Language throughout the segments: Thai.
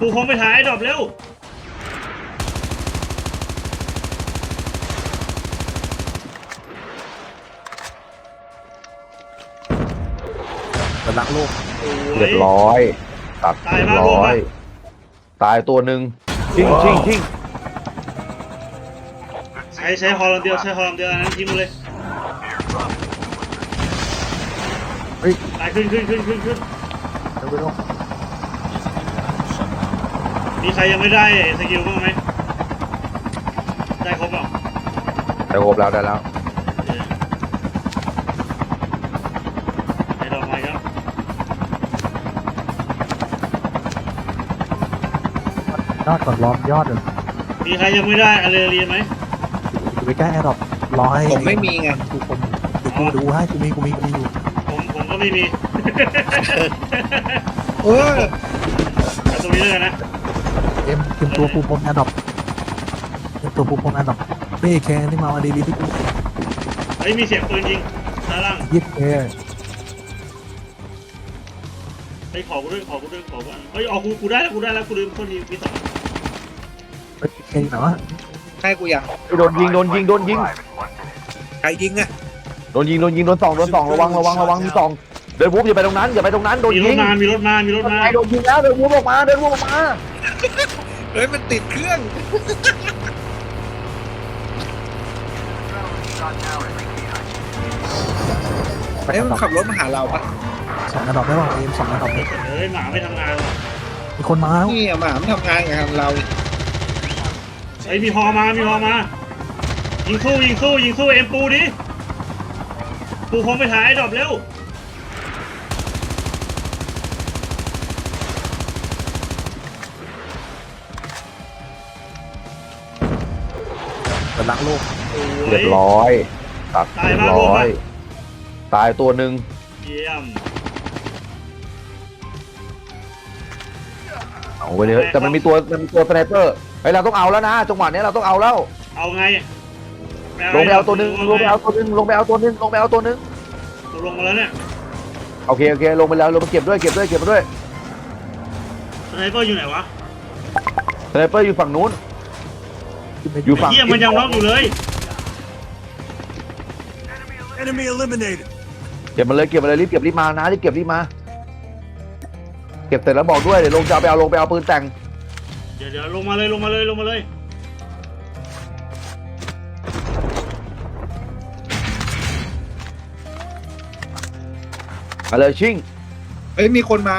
ปูคงไปถ่ายไอ้ดอกเร็วมันรักโลกโอ้เรียบร้อย ตัดตายเรียบมากร้ลูกออะยตายตัวหนึ่งชิงชิงชิงใช้ใช้ฮอลแลนด์เดียวใช้ฮอลแลนด์เดียวอันนั้นทิ้งมาเลยเฮ้ยตายขึ้นขึ้นขึ้นขึ้นขึ้นเดี๋ยวไปลง มีใครยังไม่ได้สกิลบ้างไหม ได้ครบเปล่าได้ครบแล้วได้แล้วเออไอ้ดอกไม้ครับ ยอดก่อนล้อมยอดเลยมีใครยังไม่ได้อะไรเรียนไหมอยู่ใกล้แอร์ดรอปรอให้ผมไม่มีไง กูผมเดี๋ยวกูดูให้กูมีกูมีกูมีอยู่ผมผมก็ไม่มีเออเอาตรงนี้เลยนะ เอ็มเตรียมตัวปูพรมแอร์ดรอปเตรียมตัวปูพรมแอร์ดรอปเป้แคร์ที่มาเอาดีดีที่กูเฮ้ยมีเสียงปืนยิงด้านล่างยิบแคร์เฮ้ยขอกูด้วยขอกูด้วยขอกูอันเฮ้ยเอากูกูได้แล้วกูได้แล้วกูลืมคนนี้มีสองเฮ้ยแคร์อยู่ไหนวะให้กูยังโดนยิงโดนยิงโดนยิงใครยิงอะโดนยิงโดนยิงโดนสองโดนสองระวังระวังระวังมีสองเดินวูบอย่าไปตรงนั้นอย่าไปตรงนั้นโดนมีรยิถงมามีรถมามีรถมา ไอ้โดนยิงแล้วเดินวูบออกมาเดินวูบออกมา เฮ้ยมันติดเครื่องเฮ้ยมันขับรถมาหาเราปะสองแอร์ดรอปได้ป่ะเอ็มสองแอร์ดรอปเลยเฮ้ยหมาไม่ทำงานว่ะมีคนมาแล้วนี่อะหมามันทำงานกับเราเฮ้ยมีฮอมา มีฮอมา ยิงสู้ยิงสู้ยิงสู้เอ็มปูดิ ปูคงไปถ่ายไอ้ดอกเร็ว มันรักโลกโอ้เรียบร้อย ตัดตายเรียบมากร้ลูกออะยตายตัวหนึ่งเยี่ยมเอาไปเลยแต่มันมีตัวมันมีตัวสไนเปอร์ไอ้ยเราต้องเอาแล้วนะจังหวะนี้เราต้องเอาแล้ว เอาไงลงไปเอาตัวหนึ่งลงไปเอาตัวหนึ่งลงไปเอาตัวหนึ่งลงไปเอาตัวหนึ่งกูลงมาแล้วเนี่ยโอเคโอเคลงไปแล้วลงไปเก็บด้วยเก็บด้วยเก็บด้วยสไนเปอร์อยู่ไหนวะสไนเปอร์อยู่ฝั่งนู้นขึ้นไป อยู่ฝั่งเยี่ยมันยังน็อกอยู่เลย enemy eliminated เก็บมาเลยเก็บมาเลยรีบเก็บรีบมานะรีบเก็บรีบมา เก็บเสร็จแล้วบอกด้วยเดี๋ยวลงจะเอาไปเอาลงไปเอาปืนแต่งเดี๋ยวเดี๋ยวลงมาเลยลงมาเลยลงมาเลย มาเลยชิงเฮ้ยมีคนมา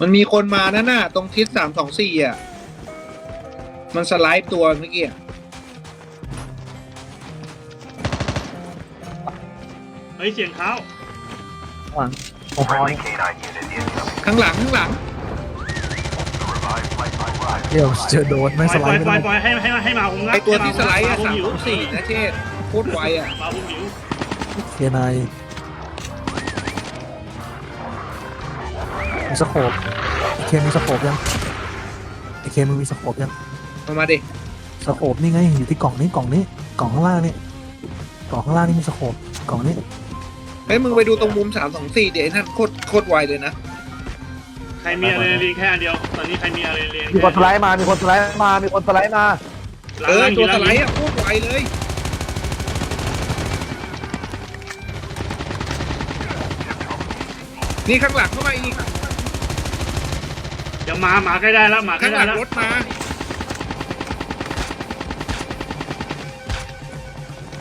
มันมีคนมานั่นน่ะ ตรงทิศสามสองสี่อะ มันสไลด์ตัวเมื่อกี้อะเฮ้ยเสียงเท้าโอ้โหข้างหลังข้างหลังเดี๋ยวเจอโดนปไม่ล่สอยไลปล่อยด์ปล่อยไม่ปล่อยให้ให้ให้หมาผมงับไอตัวที่สไลด์อะหสามหิวสองสี่นะเชษโคตรไวอะหมาผมหิวเคนาย มีสโคปไอเคนมีสโคปยังไอเคนมึงมีสโคปยังมามาดิสโคปนี่ไงอยู่ที่กล่องนี้กล่องนี้กล่องข้างล่างนี่กล่องข้างล่างนี่มีสโคปกล่องนี้เฮ้ยมึงไปดูตรงมุมสามสองสี่เดี๋ยวไอ้นั่นโคตรโคตรไวเลยนะใครมีอะไรเรียนแค่อันเดียว ตอนนี้ใครมีอะไรเรียนมีคนสไลด์มา มีคนสไลด์มา มีคนสไลด์มาเออตัวสไลด์อะโคตรไวเลยนี่ข้างหลังเข้ามาอีก เดี๋ยวหมาหมาใกล้ได้แล้วหมาใกล้ข้างหได้ลังแล้วรถมา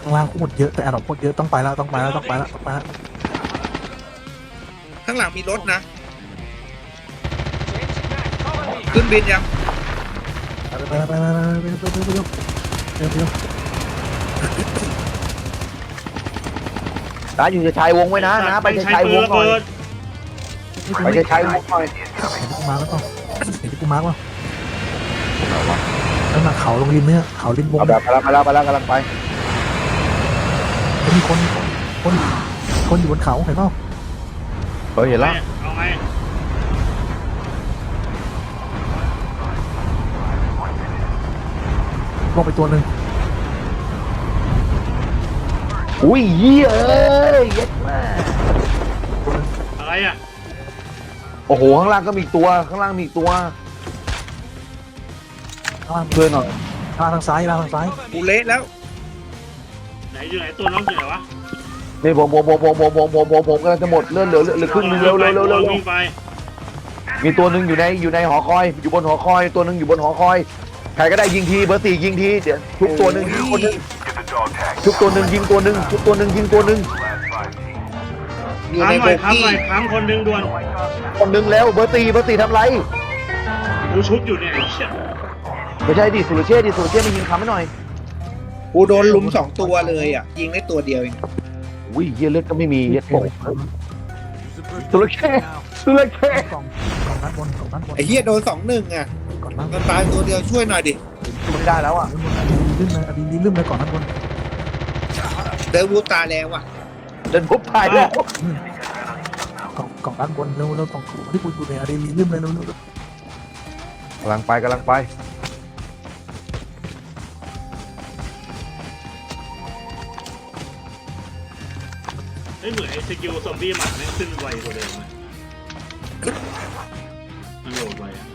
ข้างล่างโคตรเยอะแต่แอร์ดรอปโคตรเยอะต้องไปแล้วต้องไปแล้วต้องไปแล้วต้องไปแล้วข้างหลังมีรถนะ ขึ้นบินยังไปไปไปไปไปไปไปไปไปเร็วเร็วนะอยู่จะชายวงไว้นะนะ ไปจะชายวงหน่อยไปจะชายวงหน่อยเห็นที่กูมาร์กแล้วเปล่า เห็นที่กูมาร์กเปล่าแล้วมาเขาลงริมเนี่ยเขาริมวงเอาแบบไปแล้วไปแล้วไปแล้วกำลังไปมีคนคน คนอยู่บนเขาเห็นเปล่าเฮ้ยเห็นแล้วเอาไงลงไปตัวหนึ่งอุ้ยเหี้ยเอ้ยเย็ดมากตัวหนึงอะไรอะ โอ้โห ข้างล่างก็มีอีกตัว ข้างล่างมีอีกตัว ข้างล่างช่วยหน่อยมาทางซ้ายมาทางซ้ายกูเละแล้วไหนอยู่ไหนตัวน้องอยู่ไหนวะนี่ผมผมผมผมผมผมผมผมผมกำลังจะหมดเลื่อนเหลือเหลือเหลือครึ่งหนึงเร็วเร็วเร็วเร็วเร็ววิ่งไปมีตัวหนึ่งอยู่ในอยู่ในหอคอย อยู่บนหอคอย ตัวหนึ่งอยู่บนหอคอย ใครก็ได้ยิงที เบอร์สี่ยิงที เดี๋ยวทุกตัวหนึ่งยิงคนหนึ่งทุกตัวหนึ่งยิงตัวหนึ่งทุกตัวหนึ่งยิงตัวหนึ่ง อยู่ค้ำในหโบน่อยค้ำกี้หน่อยค้ำคนหนึ่งด่วนคนหนึ่งแล้วเบอร์สี่เบอร์สี่ทำไร กูชุบอยู่เนี่ยไอ้เชี่ยไม่ใช่ดิสุรเชษฐ์ดิสุรเชษฐ์มายิงคำให้หน่อยกูโดนลุมสองตัวเลยอะ ยิงได้ตัวเดียวเองอุ้ยเฮียเลือดก็ไม่มีเฮียโป่งสุรเชษฐ์สุรเชษฐ์กล่องกล่องด้านบนกล่องด้านบนไอ้เหี้ยโดนสองหนึ่งอะกล่องด้านบมันนตายตัวเดียวช่วยหน่อยดิ ไม่ได้แล้วอะบนอดีลืมเลยอดีลืมเลยกล่องด้านบนเดินวูตายแล้วอะ เดินพบตายแล้วกล่องกล่องด้านบนเร็วเร็วกล่องที่กูอยู่ในอดีลืมเลยเร็วเร็วกำลังไปกำลังไปเฮ้ยเหมือนไอ้สกิลซอมบี้หมาแม่งขึ้นไวกว่าเดิมเลยมันโหลดไวอะ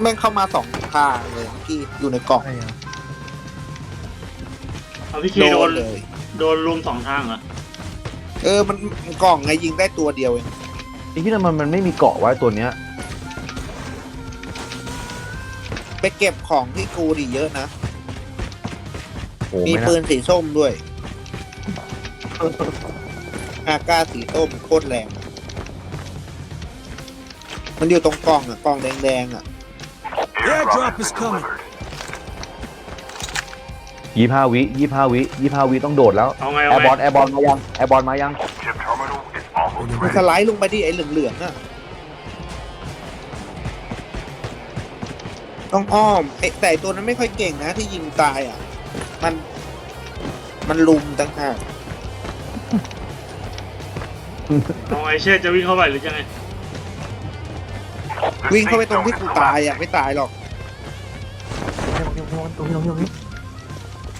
แม่งเข้ามาสองทางเลยพี่อยู่ในกล่องใช่อะเอาพี่เคโดนเลย โดนรุมสองทางเหรอเออมันมันกล่องไงยิงได้ตัวเดียวเองไอ้ที่นั่นมันมันไม่มีเกาะไว้ตัวเนี้ยไปเก็บของที่กูดิเยอะนะ โอ้มีไม่ปืน่านสีส้มด้วย อากาสีส้มโคตรแรง มันอยู่ตรงกล่องอะกล่องแดงๆอะ Airdrop is coming. ยี่ห้าวิยี่ห้าวิยี่ห้าวิต้องโดดแล้วเอาไงแอเอาร์ไงบอลแอร์บอลมายังแอร์บอลมายังมันสไลด์ลงไปที่ไอ้เหลืองๆอะ ต้องอ้อมไอ้แต่ไอ้ตัวนั้นไม่ค่อยเก่งนะที่ยิงตายอะ มัน มันลุมต่างหากเอาไงเช่จะวิ่งเข้าไปหรือยังไง วิ่งเข้าไปตรงที่กูตายอะ ไม่ตายหรอก ตรงนี้ตรงนี้ตรงนี้ตรงนี้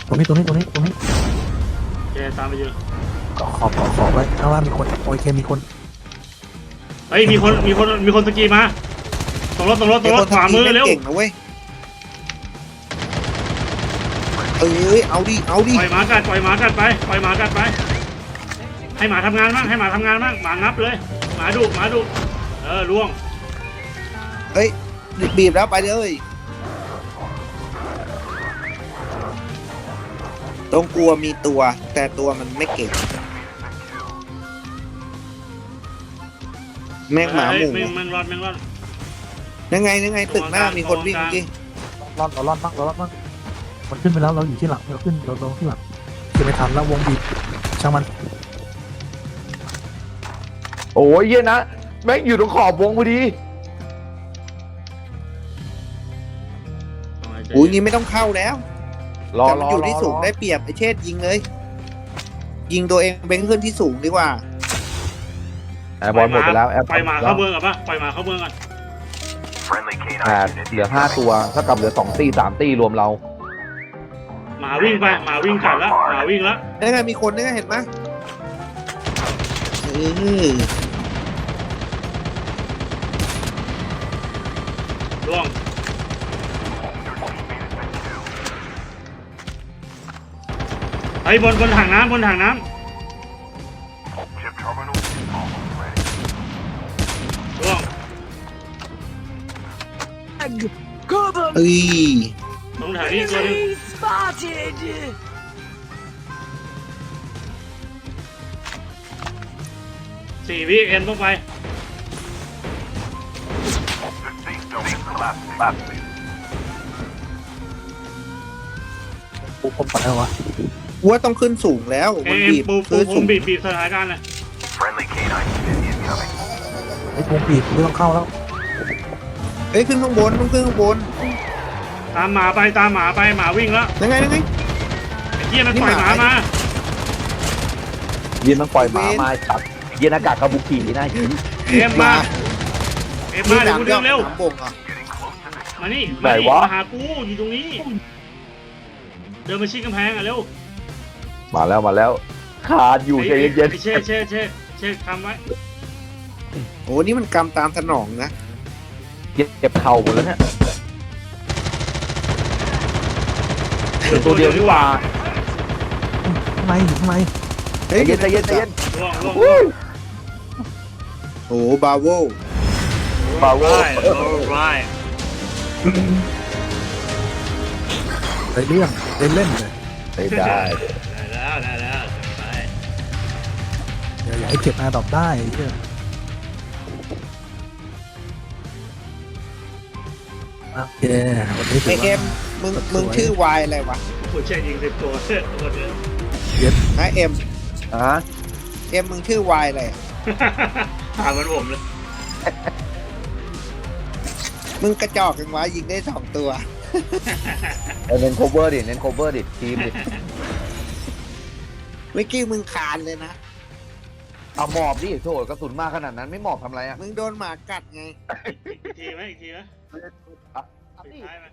ตรงนี้ตรงนี้ตรงนี้แกตามไปเยอะขอขอบขอขอไว้ข้างล่างมีคนโอเคมีคนเฮ้ยมีคนมีคนมีคนสกีมาตรงรถตรงรถตรงรถขวามือเร็วเก่งนะเว้ยเอ้ยเอาดิเอาดิปล่อยหมากัดปล่อยหมากัดไปปล่อยหมากัดไป ให้หมาทำงานบ้างให้หมาทำงานบ้างหมางับเลยหมาดุหมาดุเออล่วงเฮ้ยบีบแล้วไปเลย ต้องกลัวมีตัว แต่ตัวมันไม่เก่ง แม่งหมาหเฮ้ยมูแมงแมงรอดแมงรอดยังไงยังไงตึกหน้ามีคนวิ่งกองกลางเมื่อกี้รอดเรารอดบ้างเรารอดบ้างมันขึ้นไปแล้วเราอยู่ที่หลังเราขึ้นเราเราที่หลังคือไม่ทันแล้ววงบีบช่างมันโอ้ยเหี้ยนะแม่งอยู่ตรงขอบวงพอดีเอาไงใจอุ้ยเย็นนี่ไม่ต้องเข้าแล้ว รอแต่รมันออยู่รอที่สูงรอได้เปรียบไอเชษยิงเลย ยิงตัวเองเป็นขึ้นที่สูงดีกว่า แอร์บอลหมดไปแล้วแอร์บปอล่อลยหมาเข้าเมืองก่อนปะปล่อยหมาเข้าเมืองก่อนแปดเหลือห้าตัวเท่ากับเหลือสองตีสามตีรวมเรา หมาวิ่งไปหมาวิ่งกัดแล้วหมาวิ่งแล้วนั่นไงมีคนนั่นไงเห็นไหมเออล่วง ไอ้ยบนบนถังน้ำบนถังน้ำล่วงเอ้ยตรงถังนี้ตัวหนึง spotted. สี่วิเอ็นต้องไปปุ๊บผมปัดแล้ววะ ว่าต้องขึ้นสูงแล้วเอ็มันนบีบปูปูขึ้นผสูมงบีบบีบสถานการณ์เลยไอ้วงบีบไม่ต้องเข้าแล้วเอ้ยขึ้นข้างบนต้องขึ้นข้างบนตามหมาไปตามหมาไปหมาวิ่งแล้วยังไงยังไง ไอ้เหี้ยมันปล่อยหมามาเยียนมันปล่อยหมามาจับเยียนอากาศคาบุกินะหินเอ็มมา เอ็มมาเดี๋ยวกูดึงเร็วน้ำบ่งอะมานี่ไหนมานี่วะ มาหากูอยู่ตรงนี้ เดินมาชิดกำแพงอะเร็ว มาแล้วมาแล้วขาดอยู่ใจเย็นไอ้เช่เช่เช่เช็คทำไว้โอ้นี่มันกำตามสนองนะเจ็บเจ็บเข่าหมดแล้วเนี่ยเหลือตัวเดียวดีกว่าข้างในอยู่ข้างในใจเย็นใจเย็นใจเย็นล่วงล่วงวู้โอ้บาโวบาโวได้ได้ได้เรื่องได้เล่นเลย ไม่ได้ ได้แล้วได้แล้วไปเดี๋ยวอย่าให้เก็บอาดอบได้ไอ้เหี้ยโอเควันนี้ไอถือเอ็ว่า มมึงมึงชื่อวายอะไรวะผู้เชี่ยวยิงสิบตัวตัวเดียวนะเอ็มอะเอ็มมึงชื่อวายอะไรอะถามเหมันผมเลยมึงกระจอกกันวะยิงได้สองตัว เอาเน้น cover ดิ เน้น cover ดิ ทีมดิเมื่อกี้มึงคานเลยนะ เอาหมอบดิโถกระสุนมากขนาดนั้นไม่หมอบทำไรอะ มึงโดนหมากัดไง อีกทีไหมอีกทีไหมอะสุดท้ายไหม